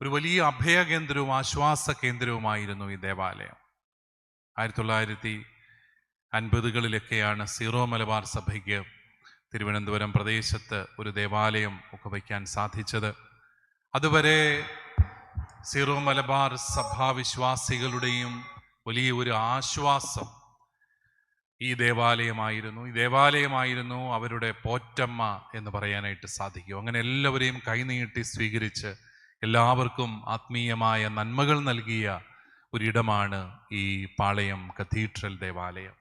ഒരു വലിയ അഭയകേന്ദ്രവും ആശ്വാസ കേന്ദ്രവുമായിരുന്നു ഈ ദേവാലയം. ആയിരത്തി തൊള്ളായിരത്തി അൻപതുകളിലൊക്കെയാണ് സീറോ മലബാർ സഭയ്ക്ക് തിരുവനന്തപുരം പ്രദേശത്ത് ഒരു ദേവാലയം ഒക്കെ വയ്ക്കാൻ സാധിച്ചത്. അതുവരെ സീറോ മലബാർ സഭാവിശ്വാസികളുടെയും വലിയ ഒരു ആശ്വാസം ഈ ദേവാലയമായിരുന്നു. ഈ ദേവാലയമായിരുന്നു അവരുടെ പോറ്റമ്മ എന്ന് പറയാനായിട്ട് സാധിക്കും. അങ്ങനെ എല്ലാവരെയും കൈനീട്ടി സ്വീകരിച്ച് എല്ലാവർക്കും ആത്മീയമായ നന്മകൾ നൽകിയ ഒരിടമാണ് ഈ പാളയം കത്തീഡ്രൽ ദേവാലയം.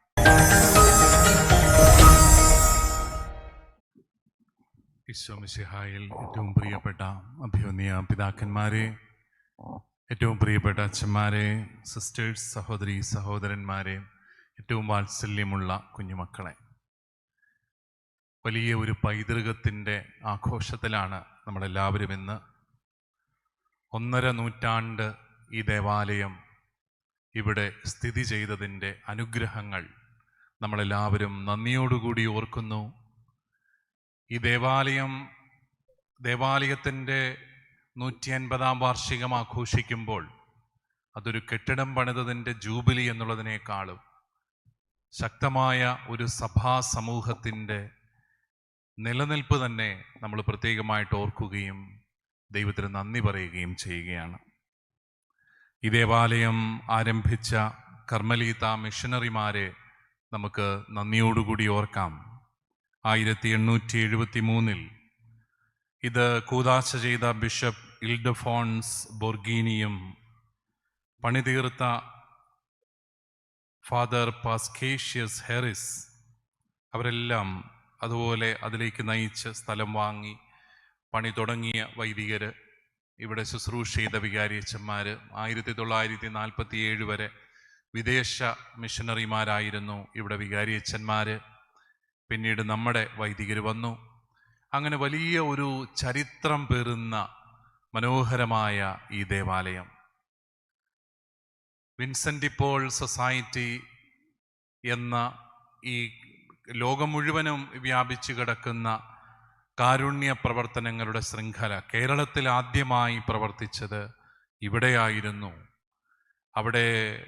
ഈശോമിശിഹായിൽ ഏറ്റവും പ്രിയപ്പെട്ട അഭിമന്യ പിതാക്കന്മാരെ ഏറ്റവും പ്രിയപ്പെട്ട അച്ഛന്മാരെ സിസ്റ്റേഴ്സ് സഹോദരി സഹോദരന്മാരെ ഏറ്റവും വാത്സല്യമുള്ള കുഞ്ഞുമക്കളെ. വലിയ ഒരു പൈതൃകത്തിന്റെ ആഘോഷത്തിലാണ് നമ്മളെല്ലാവരും ഇന്ന് ഒന്നര നൂറ്റാണ്ട് ഈ ദേവാലയം ഇവിടെ സ്ഥിതി ചെയ്തതിന്റെ അനുഗ്രഹങ്ങൾ നമ്മളെല്ലാവരും നന്ദിയോടുകൂടി ഓർക്കുന്നു. ഈ ദേവാലയം ദേവാലയത്തിന്റെ നൂറ്റി അൻപതാം വാർഷികം ആഘോഷിക്കുമ്പോൾ അതൊരു കെട്ടിടം പണിതതിന്റെ ജൂബിലി എന്നുള്ളതിനേക്കാളും ശക്തമായ ഒരു സഭാ സമൂഹത്തിന്റെ നിലനിൽപ്പ് തന്നെ നമ്മൾ പ്രത്യേകമായിട്ട് ഓർക്കുകയും ദൈവത്തിന് നന്ദി പറയുകയും ചെയ്യുകയാണ്. ഈ ദേവാലയം ആരംഭിച്ച കർമ്മലീത മിഷനറിമാരെ നമുക്ക് നന്ദിയോടുകൂടി ഓർക്കാം. ആയിരത്തി എണ്ണൂറ്റി എഴുപത്തി മൂന്നിൽ ഇത് കൂതാശ ചെയ്ത ബിഷപ്പ് ഇൽഡഫോൺസ് ബൊർഗീനിയും പണിതീർത്ത ഫാദർ പാസ്കേഷ്യസ് ഹെറിസ് അവരെല്ലാം അതുപോലെ അതിലേക്ക് നയിച്ച് സ്ഥലം വാങ്ങി. പണി തുടങ്ങിയ വൈദികർ ഇവിടെ ശുശ്രൂഷ ചെയ്ത വികാരിയച്ചന്മാർ ആയിരത്തി തൊള്ളായിരത്തി നാൽപ്പത്തി ഏഴ് വരെ വിദേശ മിഷണറിമാരായിരുന്നു ഇവിടെ വികാരിയച്ചന്മാർ പിന്നീട് നമ്മുടെ വൈദികർ വന്നു. അങ്ങനെ വലിയ ഒരു ചരിത്രം പേറുന്ന മനോഹരമായ ഈ ദേവാലയം. വിൻസെന്റ് ഇപ്പോൾ സൊസൈറ്റി എന്ന ഈ ലോകം മുഴുവനും വ്യാപിച്ചു കിടക്കുന്ന കാരുണ്യ പ്രവർത്തനങ്ങളുടെ ശൃംഖല കേരളത്തിൽ ആദ്യമായി പ്രവർത്തിച്ചത് ഇവിടെയായിരുന്നു. അവിടെ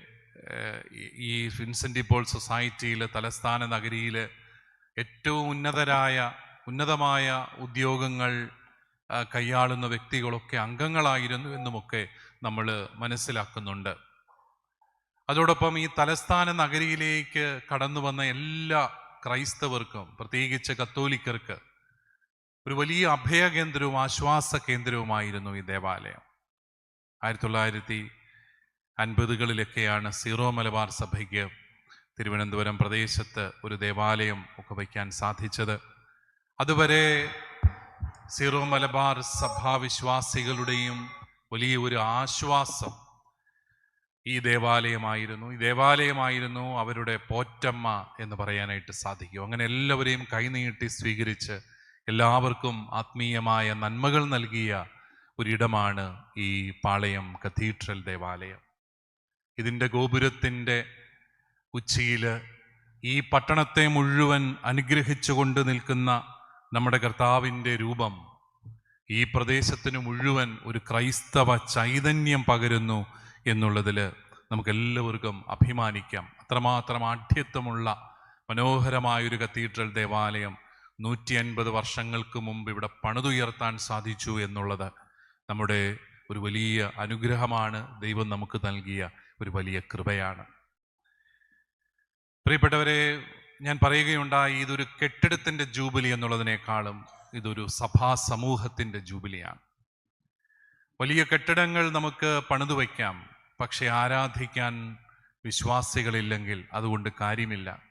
ഈ- വിൻസെന്റ് ഇപ്പോൾ സൊസൈറ്റിയിലെ തലസ്ഥാന നഗരിയിൽ ഏറ്റവും ഉന്നതരായ ഉന്നതമായ ഉദ്യോഗങ്ങൾ കൈയാളുന്ന വ്യക്തികളൊക്കെ അംഗങ്ങളായിരുന്നു എന്നുമൊക്കെ നമ്മൾ മനസ്സിലാക്കുന്നുണ്ട്. അതോടൊപ്പം ഈ തലസ്ഥാന നഗരിയിലേക്ക് കടന്നു വന്ന എല്ലാ ക്രൈസ്തവർക്കും പ്രത്യേകിച്ച് കത്തോലിക്കർക്ക് ഒരു വലിയ അഭയകേന്ദ്രവും ആശ്വാസ കേന്ദ്രവുമായിരുന്നു ഈ ദേവാലയം. ആയിരത്തി തൊള്ളായിരത്തി അൻപതുകളിലൊക്കെയാണ് സീറോ മലബാർ സഭയ്ക്ക് തിരുവനന്തപുരം പ്രദേശത്ത് ഒരു ദേവാലയം ഒക്കെ വയ്ക്കാൻ സാധിച്ചത്. അതുവരെ സീറോ മലബാർ സഭാവിശ്വാസികളുടെയും വലിയ ഒരു ആശ്വാസം ഈ ദേവാലയമായിരുന്നു. ഈ ദേവാലയമായിരുന്നു അവരുടെ പോറ്റമ്മ എന്ന് പറയാനായിട്ട് സാധിക്കും. അങ്ങനെ എല്ലാവരെയും കൈനീട്ടി സ്വീകരിച്ച് എല്ലാവർക്കും ആത്മീയമായ നന്മകൾ നൽകിയ ഒരിടമാണ് ഈ പാളയം കത്തീഡ്രൽ ദേവാലയം. ഇതിന്റെ ഗോപുരത്തിന്റെ ഉച്ചിയിൽ ഈ പട്ടണത്തെ മുഴുവൻ അനുഗ്രഹിച്ചുകൊണ്ട് നിൽക്കുന്ന നമ്മുടെ കർത്താവിന്റെ രൂപം ഈ പ്രദേശത്തിന് മുഴുവൻ ഒരു ക്രൈസ്തവ ചൈതന്യം പകരുന്നു എന്നുള്ളതിൽ നമുക്കെല്ലാവർക്കും അഭിമാനിക്കാം. അത്രമാത്രം ആഢ്യത്വമുള്ള മനോഹരമായൊരു കത്തീഡ്രൽ ദേവാലയം നൂറ്റി അൻപത് വർഷങ്ങൾക്ക് മുമ്പ് ഇവിടെ പണിതുയർത്താൻ സാധിച്ചു എന്നുള്ളത് നമ്മുടെ ഒരു വലിയ അനുഗ്രഹമാണ്. ദൈവം നമുക്ക് നൽകിയ ഒരു വലിയ കൃപയാണ്. പ്രിയപ്പെട്ടവരെ ഞാൻ പറയുകയുണ്ടായി ഇതൊരു കെട്ടിടത്തിന്റെ ജൂബിലി എന്നുള്ളതിനേക്കാളും ഇതൊരു സഭാ സമൂഹത്തിന്റെ ജൂബിലിയാണ്. വലിയ കെട്ടിടങ്ങൾ നമുക്ക് പണിതു വയ്ക്കാം പക്ഷെ ആരാധിക്കാൻ വിശ്വാസികളില്ലെങ്കിൽ അതുകൊണ്ട് കാര്യമില്ല.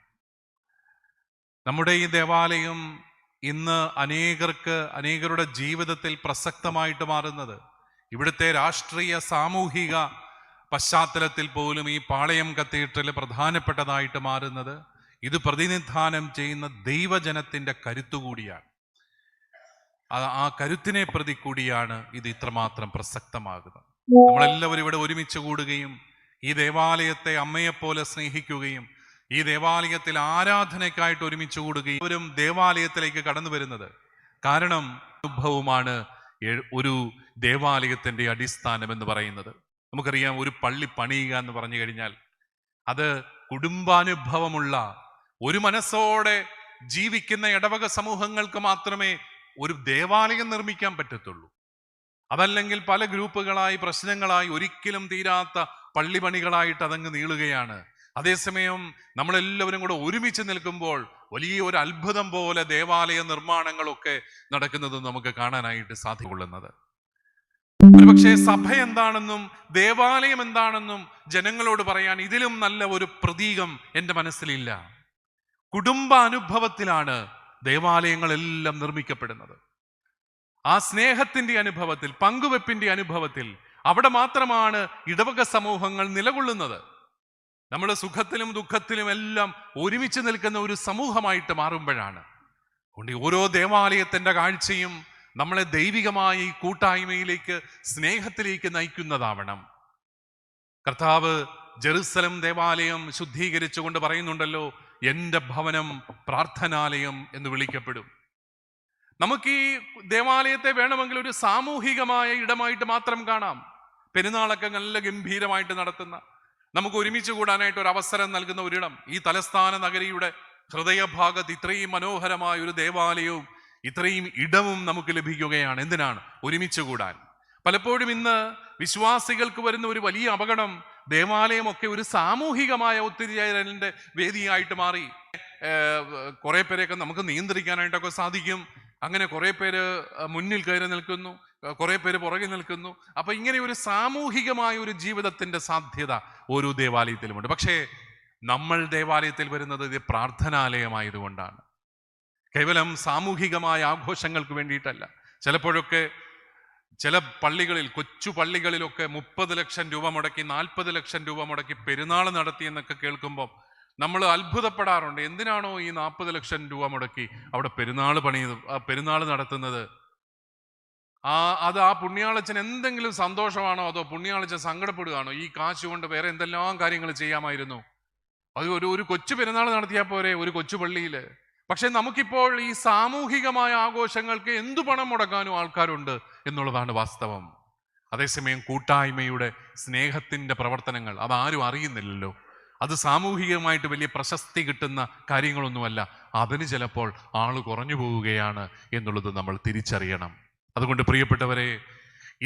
നമ്മുടെ ഈ ദേവാലയം ഇന്ന് അനേകർക്ക് അനേകരുടെ ജീവിതത്തിൽ പ്രസക്തമായിട്ട് മാറുന്നത് ഇവിടുത്തെ രാഷ്ട്രീയ സാമൂഹിക പശ്ചാത്തലത്തിൽ പോലും ഈ പാളയം കത്തീഡ്രൽ പ്രധാനപ്പെട്ടതായിട്ട് മാറുന്നത്. ഇത് പ്രതിനിധാനം ചെയ്യുന്ന ദൈവജനത്തിന്റെ കരുത്തുകൂടിയാണ് ആ- കരുത്തിനെ പ്രതി കൂടിയാണ് ഇത് ഇത്രമാത്രം പ്രസക്തമാകുന്നത്. നമ്മളെല്ലാവരും ഇവിടെ ഒരുമിച്ച് കൂടുകയും ഈ ദേവാലയത്തെ അമ്മയെപ്പോലെ സ്നേഹിക്കുകയും ഈ ദേവാലയത്തിൽ ആരാധനയ്ക്കായിട്ട് ഒരുമിച്ച് കൂടുകയും ഇവരും ദേവാലയത്തിലേക്ക് കടന്നു വരുന്നത്. കാരണം അനുഭവമാണ് ഒരു ദേവാലയത്തിന്റെ അടിസ്ഥാനം എന്ന് പറയുന്നത്. നമുക്കറിയാം ഒരു പള്ളി പണിയുക എന്ന് പറഞ്ഞു കഴിഞ്ഞാൽ അത് കുടുംബാനുഭവമുള്ള ഒരു മനസ്സോടെ ജീവിക്കുന്ന ഇടവക സമൂഹങ്ങൾക്ക് മാത്രമേ ഒരു ദേവാലയം നിർമ്മിക്കാൻ പറ്റത്തുള്ളൂ. അതല്ലെങ്കിൽ പല ഗ്രൂപ്പുകളായി പ്രശ്നങ്ങളായി ഒരിക്കലും തീരാത്ത പള്ളിപണികളായിട്ട് അതങ്ങ് നീളുകയാണ്. അതേസമയം നമ്മളെല്ലാവരും കൂടെ ഒരുമിച്ച് നിൽക്കുമ്പോൾ വലിയ ഒരു അത്ഭുതം പോലെ ദേവാലയ നിർമ്മാണങ്ങളൊക്കെ നടക്കുന്നത് നമുക്ക് കാണാനായിട്ട് സാധ്യതയുള്ളത് ഒരുപക്ഷെ സഭ എന്താണെന്നും ദേവാലയം എന്താണെന്നും ജനങ്ങളോട് പറയാൻ ഇതിലും നല്ല ഒരു പ്രതീകം എന്റെ മനസ്സിലില്ല. കുടുംബ അനുഭവത്തിലാണ് ദേവാലയങ്ങളെല്ലാം നിർമ്മിക്കപ്പെടുന്നത്. ആ സ്നേഹത്തിന്റെ അനുഭവത്തിൽ പങ്കുവെപ്പിന്റെ അനുഭവത്തിൽ അവിടെ മാത്രമാണ് ഇടവക സമൂഹങ്ങൾ നിലകൊള്ളുന്നത്. നമ്മൾ സുഖത്തിലും ദുഃഖത്തിലും എല്ലാം ഒരുമിച്ച് നിൽക്കുന്ന ഒരു സമൂഹമായിട്ട് മാറുമ്പോഴാണ്. അതുകൊണ്ട് ഓരോ ദേവാലയത്തിന്റെ കാഴ്ചയും നമ്മളെ ദൈവികമായി കൂട്ടായ്മയിലേക്ക് സ്നേഹത്തിലേക്ക് നയിക്കുന്നതാവണം. കർത്താവ് ജെറുസലം ദേവാലയം ശുദ്ധീകരിച്ചുകൊണ്ട് പറയുന്നുണ്ടല്ലോ എന്റെ ഭവനം പ്രാർത്ഥനാലയം എന്ന് വിളിക്കപ്പെടും. നമുക്ക് ഈ ദേവാലയത്തെ വേണമെങ്കിൽ ഒരു സാമൂഹികമായ ഇടമായിട്ട് മാത്രം കാണാം. പെരുന്നാളൊക്കെ നല്ല ഗംഭീരമായിട്ട് നടത്തുന്ന നമുക്ക് ഒരുമിച്ച് കൂടാനായിട്ട് ഒരു അവസരം നൽകുന്ന ഒരിടം. ഈ തലസ്ഥാന നഗരിയുടെ ഹൃദയഭാഗത്ത് ഇത്രയും മനോഹരമായ ഒരു ദേവാലയവും ഇത്രയും ഇടവും നമുക്ക് ലഭിക്കുകയാണ്. എന്തിനാണ്? ഒരുമിച്ച് കൂടാൻ. പലപ്പോഴും ഇന്ന് വിശ്വാസികൾക്ക് വരുന്ന ഒരു വലിയ അപകടം ദേവാലയമൊക്കെ ഒരു സാമൂഹികമായ ഒത്തുചേരലിന്റെ വേദിയായിട്ട് മാറി. കുറേ പേരെയൊക്കെ നമുക്ക് നിയന്ത്രിക്കാനായിട്ടൊക്കെ സാധിക്കും. അങ്ങനെ കുറെ പേര് മുന്നിൽ കയറി നിൽക്കുന്നു. കുറെ പേര് പുറകിൽ നിൽക്കുന്നു. അപ്പൊ ഇങ്ങനെ ഒരു സാമൂഹികമായ ഒരു ജീവിതത്തിന്റെ സാധ്യത ഓരോ ദേവാലയത്തിലുമുണ്ട്. പക്ഷേ നമ്മൾ ദേവാലയത്തിൽ വരുന്നത് ഇത് പ്രാർത്ഥനാലയമായതുകൊണ്ടാണ്. കേവലം സാമൂഹികമായ ആഘോഷങ്ങൾക്ക് വേണ്ടിയിട്ടല്ല. ചിലപ്പോഴൊക്കെ ചില പള്ളികളിൽ കൊച്ചു പള്ളികളിലൊക്കെ മുപ്പത് ലക്ഷം രൂപ മുടക്കി നാൽപ്പത് ലക്ഷം രൂപ മുടക്കി പെരുന്നാൾ നടത്തി എന്നൊക്കെ കേൾക്കുമ്പോൾ നമ്മൾ അത്ഭുതപ്പെടാറുണ്ട്. എന്തിനാണോ ഈ നാൽപ്പത് ലക്ഷം രൂപ മുടക്കി അവിടെ പെരുന്നാൾ പണിയത് പെരുന്നാൾ നടത്തുന്നത്? ആ അത് ആ പുണ്യാളച്ചൻ എന്തെങ്കിലും സന്തോഷമാണോ അതോ പുണ്യാളച്ചൻ സങ്കടപ്പെടുകയാണോ? ഈ കാശ് കൊണ്ട് വേറെ എന്തെല്ലാം കാര്യങ്ങൾ ചെയ്യാമായിരുന്നു? അത് ഒരു ഒരു കൊച്ചു പെരുന്നാൾ നടത്തിയാൽ പോരെ ഒരു കൊച്ചു പള്ളിയിൽ പക്ഷെ നമുക്കിപ്പോൾ ഈ സാമൂഹികമായ ആഘോഷങ്ങൾക്ക് എന്തു പണം മുടക്കാനും ആൾക്കാരുണ്ട് എന്നുള്ളതാണ് വാസ്തവം. അതേസമയം കൂട്ടായ്മയുടെ സ്നേഹത്തിന്റെ പ്രവർത്തനങ്ങൾ അതാരും അറിയുന്നില്ലല്ലോ. അത് സാമൂഹികമായിട്ട് വലിയ പ്രശസ്തി കിട്ടുന്ന കാര്യങ്ങളൊന്നുമല്ല. അതിന് ചിലപ്പോൾ ആൾ കുറഞ്ഞു പോവുകയാണ് എന്നുള്ളത് നമ്മൾ തിരിച്ചറിയണം. അതുകൊണ്ട് പ്രിയപ്പെട്ടവരെ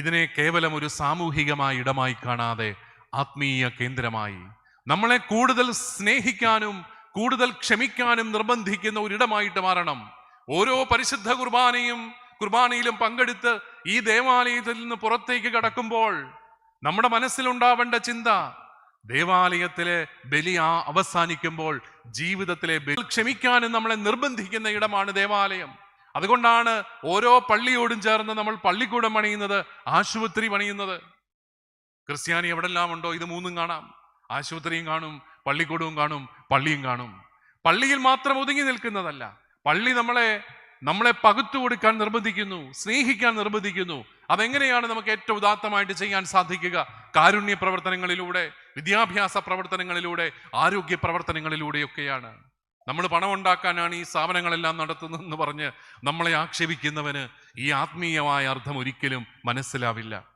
ഇതിനെ കേവലം ഒരു സാമൂഹികമായ ഇടമായി കാണാതെ ആത്മീയ കേന്ദ്രമായി നമ്മളെ കൂടുതൽ സ്നേഹിക്കാനും കൂടുതൽ ക്ഷമിക്കാനും നിർബന്ധിക്കുന്ന ഒരിടമായിട്ട് മാറണം. ഓരോ പരിശുദ്ധ കുർബാനയും കുർബാനയിലും പങ്കെടുത്ത് ഈ ദേവാലയത്തിൽ നിന്ന് പുറത്തേക്ക് കടക്കുമ്പോൾ നമ്മുടെ മനസ്സിലുണ്ടാവേണ്ട ചിന്ത ദേവാലയത്തിലെ ബലി ആ അവസാനിക്കുമ്പോൾ ജീവിതത്തിലെ ബലി ക്ഷമിക്കാനും നമ്മളെ നിർബന്ധിക്കുന്ന ഇടമാണ് ദേവാലയം. അതുകൊണ്ടാണ് ഓരോ പള്ളിയോടും ചേർന്ന് നമ്മൾ പള്ളിക്കൂടം പണിയുന്നത് ആശുപത്രി പണിയുന്നത്. ക്രിസ്ത്യാനി എവിടെല്ലാം ഉണ്ടോ ഇത് മൂന്നും കാണാം. ആശുപത്രിയും കാണും പള്ളിക്കൂടവും കാണും പള്ളിയും കാണും. പള്ളിയിൽ മാത്രം ഒതുങ്ങി നിൽക്കുന്നതല്ല. പള്ളി നമ്മളെ നമ്മളെ പകുത്തു കൊടുക്കാൻ നിർബന്ധിക്കുന്നു സ്നേഹിക്കാൻ നിർബന്ധിക്കുന്നു. അതെങ്ങനെയാണ് നമുക്ക് ഏറ്റവും ഉദാത്തമായിട്ട് ചെയ്യാൻ സാധിക്കുക? കാരുണ്യ പ്രവർത്തനങ്ങളിലൂടെ വിദ്യാഭ്യാസ പ്രവർത്തനങ്ങളിലൂടെ ആരോഗ്യ പ്രവർത്തനങ്ങളിലൂടെയൊക്കെയാണ്. നമ്മൾ പണം ഉണ്ടാക്കാനാണ് ഈ സ്ഥാപനങ്ങളെല്ലാം നടത്തുന്നതെന്ന് പറഞ്ഞ് നമ്മളെ ആക്ഷേപിക്കുന്നവന് ഈ ആത്മീയമായ അർത്ഥം ഒരിക്കലും മനസ്സിലാവില്ല.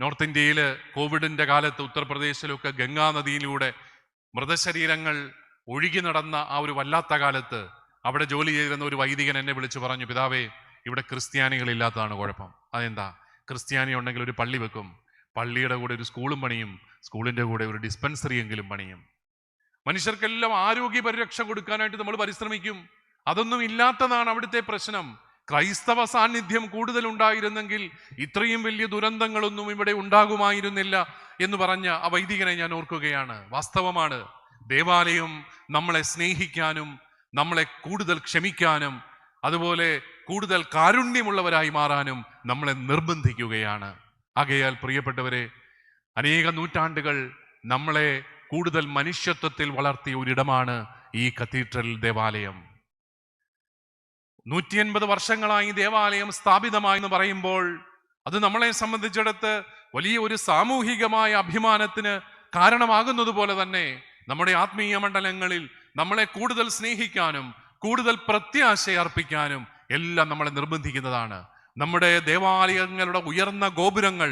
നോർത്ത് ഇന്ത്യയിൽ കോവിഡിന്റെ കാലത്ത് ഉത്തർപ്രദേശിലൊക്കെ ഗംഗാനദിയിലൂടെ മൃതശരീരങ്ങൾ ഒഴുകി നടന്ന ആ ഒരു വല്ലാത്ത കാലത്ത് അവിടെ ജോലി ചെയ്തിരുന്ന ഒരു വൈദികൻ എന്നെ വിളിച്ചു പറഞ്ഞു പിതാവേ ഇവിടെ ക്രിസ്ത്യാനികളില്ലാത്തതാണ് കുഴപ്പം. അതെന്താ? ക്രിസ്ത്യാനി ഉണ്ടെങ്കിൽ ഒരു പള്ളി വെക്കും. പള്ളിയുടെ കൂടെ ഒരു സ്കൂളും പണിയും സ്കൂളിന്റെ കൂടെ ഒരു ഡിസ്പെൻസറിയെങ്കിലും പണിയും. മനുഷ്യർക്കെല്ലാം ആരോഗ്യ പരിരക്ഷ കൊടുക്കാനായിട്ട് നമ്മൾ പരിശ്രമിക്കും. അതൊന്നും ഇല്ലാത്തതാണ് അവിടുത്തെ പ്രശ്നം. ക്രൈസ്തവ സാന്നിധ്യം കൂടുതൽ ഉണ്ടായിരുന്നെങ്കിൽ ഇത്രയും വലിയ ദുരന്തങ്ങളൊന്നും ഇവിടെ ഉണ്ടാകുമായിരുന്നില്ല എന്ന് പറഞ്ഞ ആ വൈദികനെ ഞാൻ ഓർക്കുകയാണ്. വാസ്തവമാണ് ദേവാലയം നമ്മളെ സ്നേഹിക്കാനും നമ്മളെ കൂടുതൽ ക്ഷമിക്കാനും അതുപോലെ കൂടുതൽ കാരുണ്യമുള്ളവരായി മാറാനും നമ്മളെ നിർബന്ധിക്കുകയാണ്. ആകയാൽ പ്രിയപ്പെട്ടവരെ അനേക നൂറ്റാണ്ടുകൾ നമ്മളെ കൂടുതൽ മനുഷ്യത്വത്തിൽ വളർത്തിയ ഒരിടമാണ് ഈ കത്തീഡ്രൽ ദേവാലയം. നൂറ്റി എൺപത് വർഷങ്ങളായി ദേവാലയം സ്ഥാപിതമായി എന്ന് പറയുമ്പോൾ അത് നമ്മളെ സംബന്ധിച്ചിടത്ത് വലിയ ഒരു സാമൂഹികമായ അഭിമാനത്തിന് കാരണമാകുന്നത് പോലെ തന്നെ നമ്മുടെ ആത്മീയ മണ്ഡലങ്ങളിൽ നമ്മളെ കൂടുതൽ സ്നേഹിക്കാനും കൂടുതൽ പ്രത്യാശ അർപ്പിക്കാനും എല്ലാം നമ്മളെ നിർബന്ധിക്കുന്നതാണ്. നമ്മുടെ ദേവാലയങ്ങളുടെ ഉയർന്ന ഗോപുരങ്ങൾ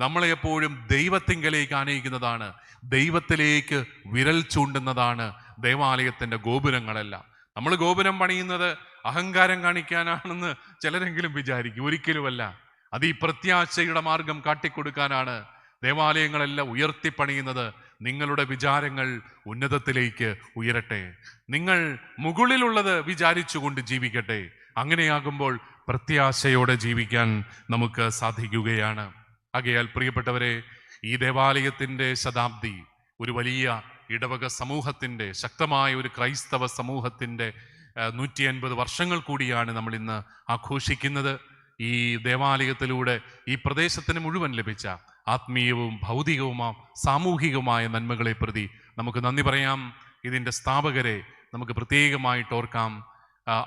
നമ്മളെ എപ്പോഴും ദൈവത്തിങ്കലേക്ക് ആനയിക്കുന്നതാണ്. ദൈവത്തിലേക്ക് വിരൽ ചൂണ്ടുന്നതാണ് ദേവാലയത്തിന്റെ ഗോപുരങ്ങളെല്ലാം. നമ്മൾ ഗോപുരം പണിയുന്നത് അഹങ്കാരം കാണിക്കാനാണെന്ന് ചിലരെങ്കിലും വിചാരിക്കും. ഒരിക്കലുമല്ല. അത് ഈ പ്രത്യാശയുടെ മാർഗം കാട്ടിക്കൊടുക്കാനാണ് ദേവാലയങ്ങളെല്ലാം ഉയർത്തിപ്പണിയുന്നത്. നിങ്ങളുടെ വിചാരങ്ങൾ ഉന്നതത്തിലേക്ക് ഉയരട്ടെ. നിങ്ങൾ മുകളിലുള്ളത് വിചാരിച്ചുകൊണ്ട് ജീവിക്കട്ടെ. അങ്ങനെയാകുമ്പോൾ പ്രത്യാശയോടെ ജീവിക്കാൻ നമുക്ക് സാധിക്കുകയാണ്. ആകയാൽ പ്രിയപ്പെട്ടവരെ ഈ ദേവാലയത്തിന്റെ ശതാബ്ദി ഒരു വലിയ ഇടവക സമൂഹത്തിന്റെ ശക്തമായ ഒരു ക്രൈസ്തവ സമൂഹത്തിന്റെ നൂറ്റി അൻപത് വർഷങ്ങൾ കൂടിയാണ് നമ്മൾ ഇന്ന് ആഘോഷിക്കുന്നത്. ഈ ദേവാലയത്തിലൂടെ ഈ പ്രദേശത്തിന് മുഴുവൻ ലഭിച്ച ആത്മീയവും ഭൗതികവുമാം സാമൂഹികവുമായ നന്മകളെ പ്രതി നമുക്ക് നന്ദി പറയാം. ഇതിന്റെ സ്ഥാപകരെ നമുക്ക് പ്രത്യേകമായിട്ട് ഓർക്കാം.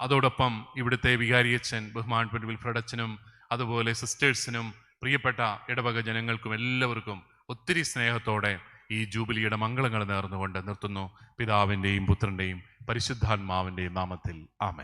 അതോടൊപ്പം ഇവിടുത്തെ വികാരിയച്ഛൻ ബഹുമാനപ്പെട്ട പെൺ അതുപോലെ സിസ്റ്റേഴ്സിനും പ്രിയപ്പെട്ട ഇടവക ജനങ്ങൾക്കും എല്ലാവർക്കും ഒത്തിരി സ്നേഹത്തോടെ ഈ ജൂബിലിയുടെ മംഗളങ്ങൾ നേർന്നുകൊണ്ട് നിർത്തുന്നു. പിതാവിന്റെയും പുത്രന്റെയും പരിശുദ്ധാത്മാവിന്റെയും നാമത്തിൽ. ആമേ